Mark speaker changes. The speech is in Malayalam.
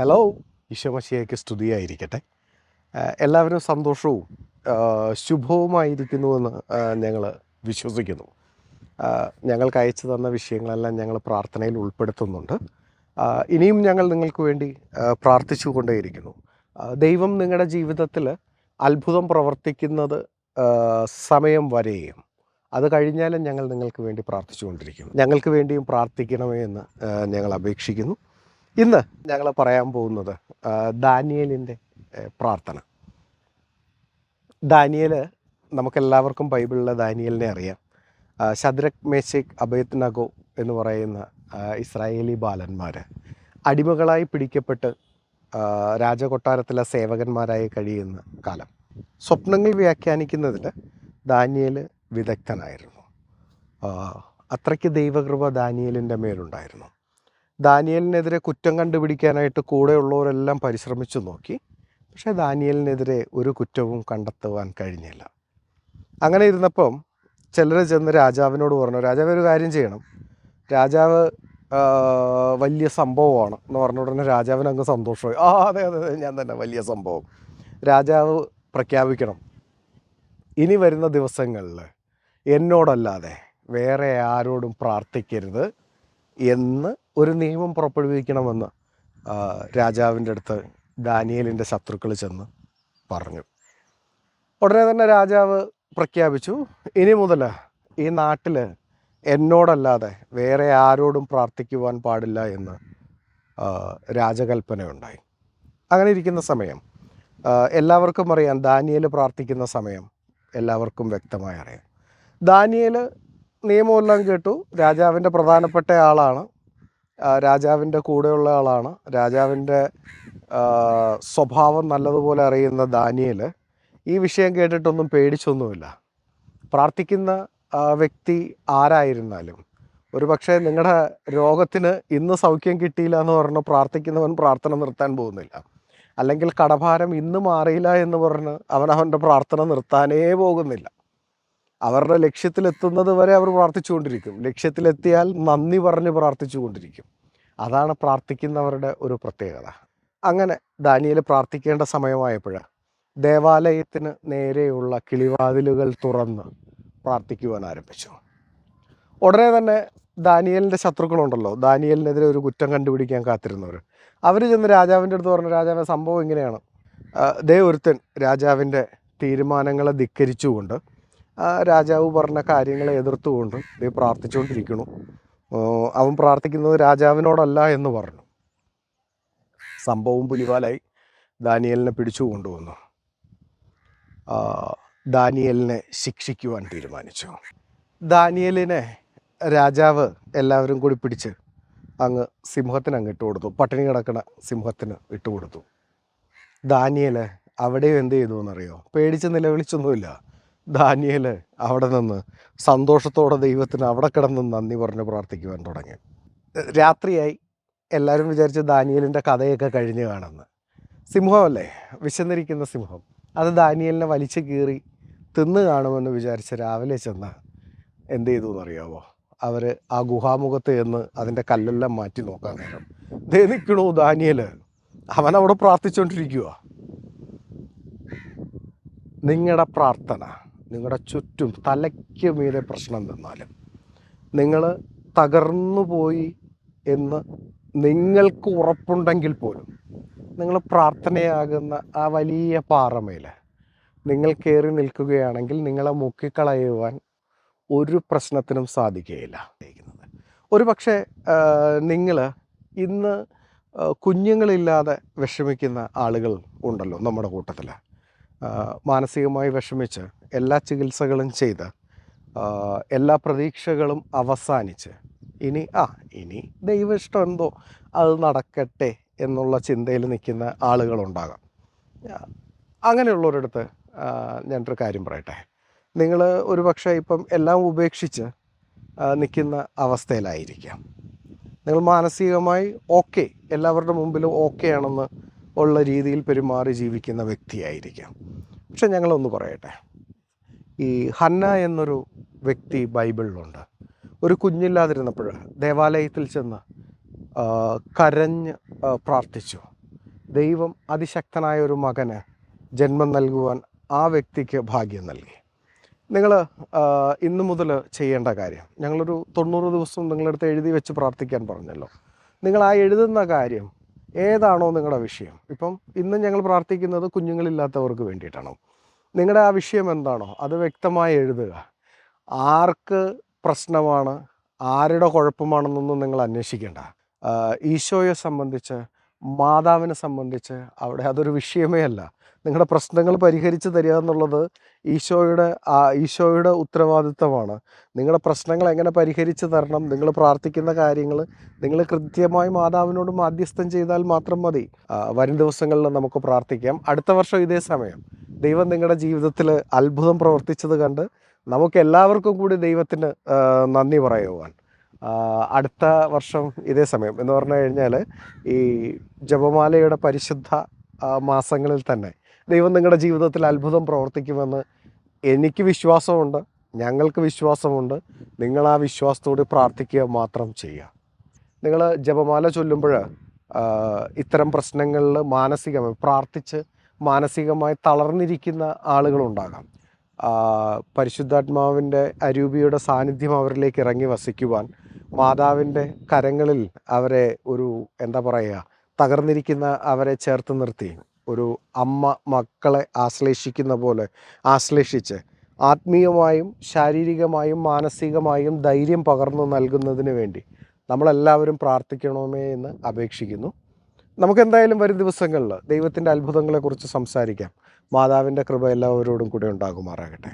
Speaker 1: ഹലോ ഈശോമശിയേക്ക് സ്തുതിയായിരിക്കട്ടെ. എല്ലാവരും സന്തോഷവും ശുഭവുമായിരിക്കുന്നുവെന്ന് ഞങ്ങൾ വിശ്വസിക്കുന്നു. ഞങ്ങൾക്ക് അയച്ചു തന്ന വിഷയങ്ങളെല്ലാം ഞങ്ങൾ പ്രാർത്ഥനയിൽ ഉൾപ്പെടുത്തുന്നുണ്ട്. ഇനിയും ഞങ്ങൾ നിങ്ങൾക്ക് വേണ്ടി പ്രാർത്ഥിച്ചു കൊണ്ടേയിരിക്കുന്നു ദൈവം നിങ്ങളുടെ ജീവിതത്തിൽ അത്ഭുതം പ്രവർത്തിക്കുന്നത് സമയം വരെയും അത് കഴിഞ്ഞാലും ഞങ്ങൾ നിങ്ങൾക്ക് വേണ്ടി പ്രാർത്ഥിച്ചുകൊണ്ടിരിക്കുന്നു. ഞങ്ങൾക്ക് വേണ്ടിയും പ്രാർത്ഥിക്കണമേ എന്ന് ഞങ്ങൾ അപേക്ഷിക്കുന്നു. ഇന്ന് ഞങ്ങൾ പറയാൻ പോകുന്നത് ദാനിയലിന്റെ പ്രാർത്ഥന. ദാനിയൽ നമുക്കെല്ലാവർക്കും ബൈബിളിലെ ദാനിയലിനെ അറിയാം. ശദ്രക് ശദ്രക് മേശക് അബേത്നഗോ എന്ന് പറയുന്ന ഇസ്രായേലി ബാലന്മാർ അടിമകളായി പിടിക്കപ്പെട്ട് രാജകൊട്ടാരത്തിലെ സേവകന്മാരായി കഴിയുന്ന കാലം. സ്വപ്നങ്ങൾ വ്യാഖ്യാനിക്കുന്നതിൽ ദാനിയൽ വിദഗ്ധനായിരുന്നു. അത്രയ്ക്ക് ദൈവകൃപ ദാനിയലിന്റെ മേലുണ്ടായിരുന്നു. ദാനിയലിനെതിരെ കുറ്റം കണ്ടുപിടിക്കാനായിട്ട് കൂടെയുള്ളവരെല്ലാം പരിശ്രമിച്ചു നോക്കി. പക്ഷേ ദാനിയലിനെതിരെ ഒരു കുറ്റവും കണ്ടെത്തുവാൻ കഴിഞ്ഞില്ല. അങ്ങനെ ഇരുന്നപ്പം ചിലർ ചെന്ന് രാജാവിനോട് പറഞ്ഞു രാജാവ് ഒരു കാര്യം ചെയ്യണം. രാജാവ് വലിയ സംഭവമാണ്. എന്ന് പറഞ്ഞ ഉടനെ രാജാവിന് അങ്ങ് സന്തോഷമായി. ആ അതെ അതെ അതെ ഞാൻ തന്നെ വലിയ സംഭവം. രാജാവ് പ്രഖ്യാപിക്കണം. ഇനി വരുന്ന ദിവസങ്ങളിൽ എന്നോടല്ലാതെ വേറെ ആരോടും പ്രാർത്ഥിക്കരുത് എന്ന് ഒരു നിയമം പുറപ്പെടുവിക്കണമെന്ന് രാജാവിന്റെ അടുത്ത് ഡാനിയലിന്റെ ശത്രുക്കൾ ചെന്ന് പറഞ്ഞു. ഉടനെ തന്നെ രാജാവ് പ്രഖ്യാപിച്ചു ഇനി മുതൽ ഈ നാട്ടിൽ എന്നോടല്ലാതെ വേറെ ആരോടും പ്രാർത്ഥിക്കുവാൻ പാടില്ല എന്ന് രാജകൽപ്പന രാജകൽപ്പനയുണ്ടായി. അങ്ങനെ ഇരിക്കുന്ന സമയം. എല്ലാവർക്കും അറിയാം ദാനിയൽ പ്രാർത്ഥിക്കുന്ന സമയം എല്ലാവർക്കും വ്യക്തമായി അറിയാം. ദാനിയൽ നിയമമെല്ലാം കേട്ടു രാജാവിന്റെ പ്രധാനപ്പെട്ട ആളാണ്. രാജാവിന്റെ കൂടെയുള്ള ആളാണ്. രാജാവിന്റെ സ്വഭാവം നല്ലതുപോലെ അറിയുന്ന ദാനിയൽ ഈ വിഷയം കേട്ടിട്ടൊന്നും പേടിച്ചൊന്നുമില്ല. പ്രാർത്ഥിക്കുന്ന വ്യക്തി ആരായിരുന്നാലും ഒരു പക്ഷേ നിങ്ങളുടെ രോഗത്തിന് ഇന്ന് സൗഖ്യം കിട്ടിയില്ല എന്ന് പറഞ്ഞ് പ്രാർത്ഥിക്കുന്നവൻ പ്രാർത്ഥന നിർത്താൻ പോകുന്നില്ല. അല്ലെങ്കിൽ കടഭാരം ഇന്ന് മാറിയില്ല എന്ന് പറഞ്ഞ് അവൻ അവന്റെ പ്രാർത്ഥന നിർത്താനേ പോകുന്നില്ല. അവരുടെ ലക്ഷ്യത്തിലെത്തുന്നത് വരെ അവർ പ്രാർത്ഥിച്ചുകൊണ്ടിരിക്കും. ലക്ഷ്യത്തിലെത്തിയാൽ നന്ദി പറഞ്ഞ് പ്രാർത്ഥിച്ചുകൊണ്ടിരിക്കും. അതാണ് പ്രാർത്ഥിക്കുന്നവരുടെ ഒരു പ്രത്യേകത. അങ്ങനെ ദാനിയൽ പ്രാർത്ഥിക്കേണ്ട സമയമായപ്പോൾ ദേവാലയത്തിന് നേരെയുള്ള കിളിവാതിലുകൾ തുറന്ന് പ്രാർത്ഥിക്കുവാൻ ആരംഭിച്ചു. ഉടനെ തന്നെ ദാനിയലിന്റെ ശത്രുക്കളുണ്ടല്ലോ. ദാനിയലിനെതിരെ ഒരു കുറ്റം കണ്ടുപിടിക്കാൻ കാത്തിരുന്നവർ അവർ ചെന്ന് രാജാവിന്റെ അടുത്ത് പറഞ്ഞു രാജാവ് സംഭവം ഇങ്ങനെയാണ്. ദേ ഒരുത്തൻ രാജാവിന്റെ തീരുമാനങ്ങളെ ധിക്കരിച്ചുകൊണ്ട് രാജാവ് പറഞ്ഞ കാര്യങ്ങളെ എതിർത്തുകൊണ്ട് ദേ പ്രാർത്ഥിച്ചുകൊണ്ടിരിക്കുന്നു. അവൻ പ്രാർത്ഥിക്കുന്നത് രാജാവിനോടല്ല എന്ന് പറഞ്ഞു. സംഭവം പുലിവാലായി ദാനിയലിനെ പിടിച്ചു കൊണ്ടുവന്നു. ദാനിയലിനെ ശിക്ഷിക്കുവാൻ തീരുമാനിച്ചു. ദാനിയലിനെ രാജാവ് എല്ലാവരും കൂടി പിടിച്ച് അങ്ങ് സിംഹത്തിന് അങ്ങ് കൊടുത്തു. പട്ടിണി കിടക്കണ സിംഹത്തിന് ഇട്ട് കൊടുത്തു. അവിടെയും എന്ത് ചെയ്തു എന്നറിയോ? പേടിച്ച് നിലവിളിച്ചൊന്നുമില്ല. ദാനിയൽ അവിടെ നിന്ന് സന്തോഷത്തോടെ ദൈവത്തിന് അവിടെ കിടന്ന് നന്ദി പറഞ്ഞ് പ്രാർത്ഥിക്കുവാൻ തുടങ്ങി. രാത്രിയായി. എല്ലാവരും വിചാരിച്ച് ദാനിയലിന്റെ കഥയൊക്കെ കഴിഞ്ഞ് കാണുന്നു. സിംഹമല്ലേ? വിശന്നിരിക്കുന്ന സിംഹം. അത് ദാനിയലിനെ വലിച്ചു കീറി തിന്ന് കാണുമെന്ന് വിചാരിച്ച് രാവിലെ ചെന്ന് എന്ത് ചെയ്തു എന്നറിയാവോ? അവർ ആ ഗുഹാമുഖത്ത് ചെന്ന് അതിന്റെ കല്ലെല്ലാം മാറ്റി നോക്കാൻ നേരം. ദേ നിൽക്കണു ദാനിയൽ അവൻ അവിടെ പ്രാർത്ഥിച്ചുകൊണ്ടിരിക്കുക നിങ്ങളുടെ പ്രാർത്ഥന. നിങ്ങളുടെ ചുറ്റും തലയ്ക്ക് മീതെ പ്രശ്നം നിന്നാലും നിങ്ങൾ തകർന്നു പോയി എന്ന് നിങ്ങൾക്ക് ഉറപ്പുണ്ടെങ്കിൽ പോലും നിങ്ങൾ പ്രാർത്ഥനയാകുന്ന ആ വലിയ പാറമേൽ നിങ്ങൾ കയറി നിൽക്കുകയാണെങ്കിൽ നിങ്ങളെ മുക്കിക്കളയുവാൻ ഒരു പ്രശ്നത്തിനും സാധിക്കുകയില്ല. ഒരു പക്ഷേ നിങ്ങൾ ഇന്ന് കുഞ്ഞുങ്ങളില്ലാതെ വിഷമിക്കുന്ന ആളുകൾ ഉണ്ടല്ലോ നമ്മുടെ കൂട്ടത്തിൽ മാനസികമായി വിഷമിച്ച് എല്ലാ ചികിത്സകളും ചെയ്ത് എല്ലാ പ്രതീക്ഷകളും അവസാനിച്ച് ഇനി ആ ഇനി ദൈവ ഇഷ്ടം എന്തോ അത് നടക്കട്ടെ എന്നുള്ള ചിന്തയിൽ നിൽക്കുന്ന ആളുകളുണ്ടാകാം. അങ്ങനെയുള്ളവരടുത്ത് ഞാനൊരു കാര്യം പറയട്ടെ. നിങ്ങൾ ഒരു പക്ഷേ ഇപ്പം എല്ലാം ഉപേക്ഷിച്ച് നിൽക്കുന്ന അവസ്ഥയിലായിരിക്കാം. നിങ്ങൾ മാനസികമായി ഓക്കെ എല്ലാവരുടെ മുമ്പിലും ഓക്കെ ആണെന്ന് ഉള്ള രീതിയിൽ പെരുമാറി ജീവിക്കുന്ന വ്യക്തിയായിരിക്കാം. പക്ഷെ ഞങ്ങളൊന്ന് പറയട്ടെ. ഈ ഹന്ന എന്നൊരു വ്യക്തി ബൈബിളിലുണ്ട്. ഒരു കുഞ്ഞില്ലാതിരുന്നപ്പോൾ ദേവാലയത്തിൽ ചെന്ന് കരഞ്ഞ് പ്രാർത്ഥിച്ചു. ദൈവം അതിശക്തനായ ഒരു മകന് ജന്മം നൽകുവാൻ ആ വ്യക്തിക്ക് ഭാഗ്യം നൽകി. നിങ്ങൾ ഇന്നു മുതൽ ചെയ്യേണ്ട കാര്യം ഞങ്ങളൊരു തൊണ്ണൂറ് ദിവസം നിങ്ങളുടെ അടുത്ത് എഴുതി വെച്ച് പ്രാർത്ഥിക്കാൻ പറഞ്ഞല്ലോ. നിങ്ങൾ ആ എഴുതുന്ന കാര്യം ഏതാണോ നിങ്ങളുടെ വിഷയം. ഇപ്പം ഇന്ന് ഞങ്ങൾ പ്രാർത്ഥിക്കുന്നത് കുഞ്ഞുങ്ങളില്ലാത്തവർക്ക് വേണ്ടിയിട്ടാണോ. നിങ്ങളുടെ ആ വിഷയം എന്താണോ അത് വ്യക്തമായി എഴുതുക. ആർക്ക് പ്രശ്നമാണ് ആരുടെ കുഴപ്പമാണെന്നൊന്നും നിങ്ങൾ അന്വേഷിക്കേണ്ട. ഈശോയെ സംബന്ധിച്ച് മാതാവിനെ സംബന്ധിച്ച് അവിടെ അതൊരു വിഷയമേ അല്ല. നിങ്ങളുടെ പ്രശ്നങ്ങൾ പരിഹരിച്ച് തരിക എന്നുള്ളത് ഈശോയുടെ ഈശോയുടെ ഉത്തരവാദിത്തമാണ്. നിങ്ങളുടെ പ്രശ്നങ്ങൾ എങ്ങനെ പരിഹരിച്ച് തരണം നിങ്ങൾ പ്രാർത്ഥിക്കുന്ന കാര്യങ്ങൾ നിങ്ങൾ കൃത്യമായി മാതാവിനോട് മാധ്യസ്ഥം ചെയ്താൽ മാത്രം മതി. വരും ദിവസങ്ങളിൽ നമുക്ക് പ്രാർത്ഥിക്കാം. അടുത്ത വർഷം ഇതേ സമയം. ദൈവം നിങ്ങളുടെ ജീവിതത്തിൽ അത്ഭുതം പ്രവർത്തിച്ചത് കണ്ട് നമുക്ക് എല്ലാവർക്കും കൂടി ദൈവത്തിന് നന്ദി പറയുവാൻ. അടുത്ത വർഷം ഇതേ സമയം. എന്ന് പറഞ്ഞു കഴിഞ്ഞാൽ ഈ ജപമാലയുടെ പരിശുദ്ധ മാസങ്ങളിൽ തന്നെ. ദൈവം നിങ്ങളുടെ ജീവിതത്തിൽ അത്ഭുതം പ്രവർത്തിക്കുമെന്ന് എനിക്ക് വിശ്വാസമുണ്ട് ഞങ്ങൾക്ക് വിശ്വാസമുണ്ട്. നിങ്ങൾ ആ വിശ്വാസത്തോട് പ്രാർത്ഥിക്കുക മാത്രം ചെയ്യുക. നിങ്ങൾ ജപമാല ചൊല്ലുമ്പോൾ ഇത്തരം പ്രശ്നങ്ങളിൽ മാനസികമായി പ്രാർത്ഥിച്ച് മാനസികമായി തളർന്നിരിക്കുന്ന ആളുകളുണ്ടാകാം പരിശുദ്ധാത്മാവിന്റെ അരൂപിയുടെ സാന്നിധ്യം അവരിലേക്ക് ഇറങ്ങി വസിക്കുവാൻ മാതാവിന്റെ കരങ്ങളിൽ അവരെ ഒരു എന്താ പറയുക തകർന്നിരിക്കുന്ന അവരെ ചേർത്ത് നിർത്തി. ഒരു അമ്മ മക്കളെ ആശ്ലേഷിക്കുന്ന പോലെ ആശ്ലേഷിച്ച് ആത്മീയമായും ശാരീരികമായും മാനസികമായും ധൈര്യം പകർന്നു നൽകുന്നതിന് വേണ്ടി നമ്മളെല്ലാവരും പ്രാർത്ഥിക്കണമേ എന്ന് അപേക്ഷിക്കുന്നു. നമുക്കെന്തായാലും വരും ദിവസങ്ങളിൽ ദൈവത്തിന്റെ അത്ഭുതങ്ങളെക്കുറിച്ച് സംസാരിക്കാം. മാതാവിന്റെ കൃപ എല്ലാവരോടും കൂടെ ഉണ്ടാകുമാറാകട്ടെ.